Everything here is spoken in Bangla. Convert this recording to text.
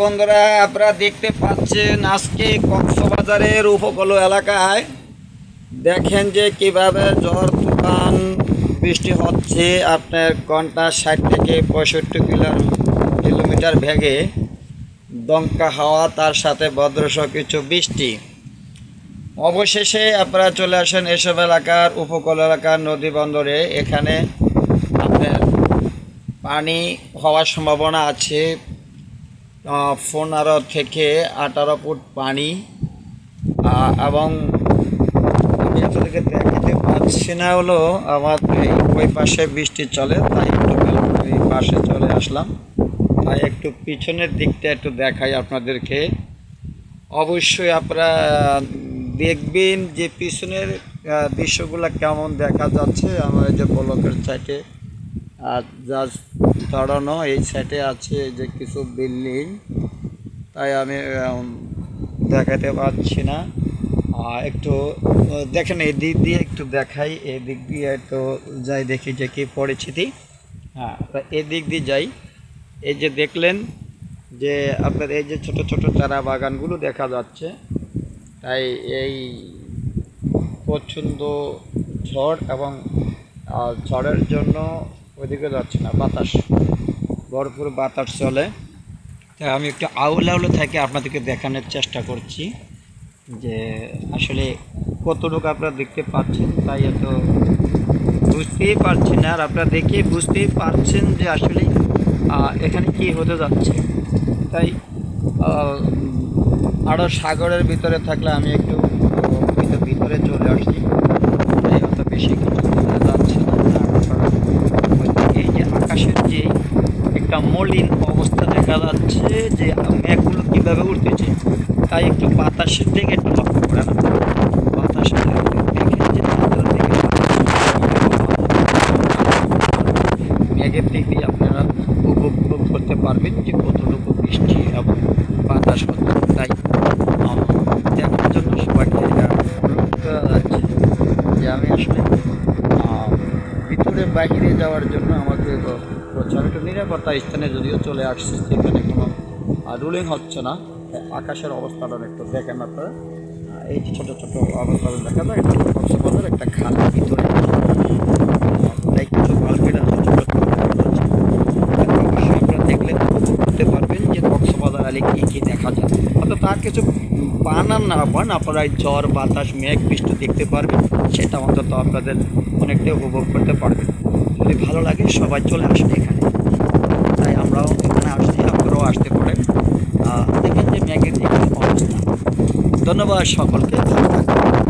বন্ধুরা, আপনারা দেখতে পাচ্ছেন আজকে কক্সবাজারের উপকূল এলাকায়। দেখেন যে কীভাবে ঝড়, তুফান, বৃষ্টি হচ্ছে আপনার ঘণ্টা ষাট থেকে পঁয়ষট্টি কিলো কিলোমিটার ভেগে দমকা হাওয়া, তার সাথে ভদ্রসহ কিছু বৃষ্টি। অবশেষে আপনারা চলে আসেন এসব এলাকার উপকূল এলাকার নদী বন্দরে। এখানে আপনার পানি হওয়ার সম্ভাবনা আছে। পনেরো থেকে আঠারো ফুট পানি। এবং আমি আপনাদেরকে দেখাতে পারছি না হলো আমার ওই পাশে বৃষ্টি চলে, তাই একটু পাশে চলে আসলাম। তাই একটু পিছনের দিকটা একটু দেখাই আপনাদেরকে। অবশ্যই আপনারা দেখবেন যে পিছনের দৃশ্যগুলো কেমন দেখা যাচ্ছে। আমার যে ব্লকের সাইডে আর জাস্ট দাঁড়ানো, এই সাইডে আছে যে কিছু বিল্ডিং। তাই আমি দেখাতে পারছি না। আর একটু দেখেন, এই দিক দিয়ে একটু দেখাই। এই দিক দিয়ে একটু যাই দেখি যে কি পরিস্থিতি। হ্যাঁ তা এই দিক দিয়ে যাই। এই যে দেখলেন যে আপনার এই যে ছোট ছোট চারা বাগানগুলো দেখা যাচ্ছে, তাই এই প্রচণ্ড ঝড় এবং ঝড়ের জন্য ওইদিকে যাচ্ছে না, বাতাস, ভরপুর বাতাস চলে। তাই আমি একটু আউলে আউলে থেকে আপনাদেরকে দেখানোর চেষ্টা করছি যে আসলে কতটুকু আপনারা দেখতে পাচ্ছেন, তাই এত বুঝতেই পারছি না। আর আপনারা দেখে বুঝতেই পারছেন যে আসলে এখানে কি হতে যাচ্ছে? তাই আরও সাগরের ভিতরে থাকলে আমি একটু ভিতরে চলে আসছি। তাই বেশি কিছু বোঝা যাচ্ছে এই যে আকাশের যে একটা মলিন অবস্থা দেখা যাচ্ছে যে মেঘগুলো কীভাবে উঠতেছে তাই একটু বাতাসের দিকে একটু লক্ষ্য করে না বাতাসের দিকে দেখেন যে ভিতর থেকে মেঘের দিক দিয়ে আপনারা উপভোগ করতে পারবেন যে কতটুকু বৃষ্টি এবং বাতাস হচ্ছে তাই দেখার জন্য সবাইকে যাচ্ছে যে আমি আসলে ভিতরে বাইরে যাওয়ার জন্য আমাকে একটু নিরাপত্তা স্থানে যদিও চলে আসছি, সেখানে কোনো রুলিং হচ্ছে না। আকাশের অবস্থাটা একটু দেখেন আপনারা। এই ছোটো ছোটো অবস্থা দেখা যায় একটা খালের ভিতরে তাই কিছু বাল্বের আছে ছোটো ছোটো দেখা যাচ্ছে অবশ্যই আপনারা দেখলে উপভোগ করতে পারবেন যে কক্সবাজার আলে কী কী দেখা যায় অর্থাৎ তার কিছু আর না পান আপনারা ঝড়, বাতাস, মেঘ, বৃষ্টি দেখতে পারবেন, সেটা অন্তত আপনাদের অনেকটাই উপভোগ করতে পারবেন। যদি ভালো লাগে, সবাই চলে আসবে এখানে। তাই আমরাও এখানে আসছি, আপনারাও আসতে পারেন। দেখেন যে মেঘের দিকে অবস্থা। ধন্যবাদ সকলকে, ভালো থাকবেন।